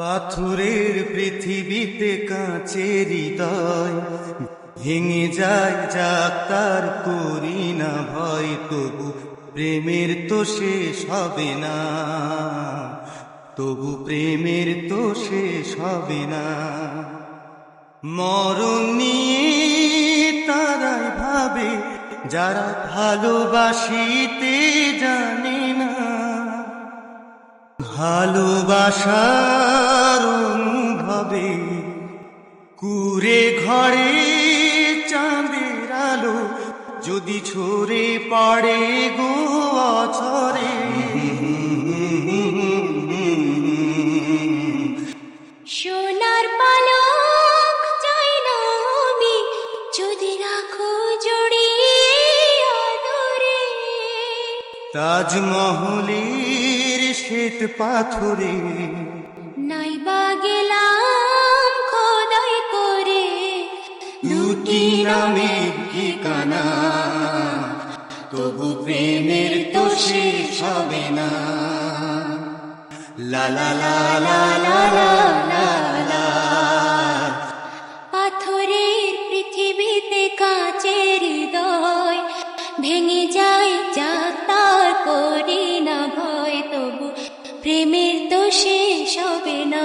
পাথরের পৃথিবীতে কাঁচের হৃদয় ভেঙে যায়, যাক তার করি না ভয়, তবু প্রেমের তো শেষ হবে না। তবু প্রেমের তো শেষ হবে না। মরণ নিয়ে তারাই ভাবে, যারা ভালোবাসিতে জানে না। ভালোবাসার অনুভবে কুরে ঘরে চাঁদের আলো যদি ছড়ে পড়ে গো অছরে সোনার পালক চাই না আমি যদি রাখো জড়িয়ে আদরে। তাজমহলের শ্বেত পাথরে নাইবা দুটি নামে ঠিকানা তবু প্রেমের তো শেষ হবে না লা লা লা লা লা লা লা পাথরের পৃথিবীতে কাচের হৃদয় ভেঙে যায় যা তার করি না ভয়। তবু প্রেমের তো শেষ হবে না।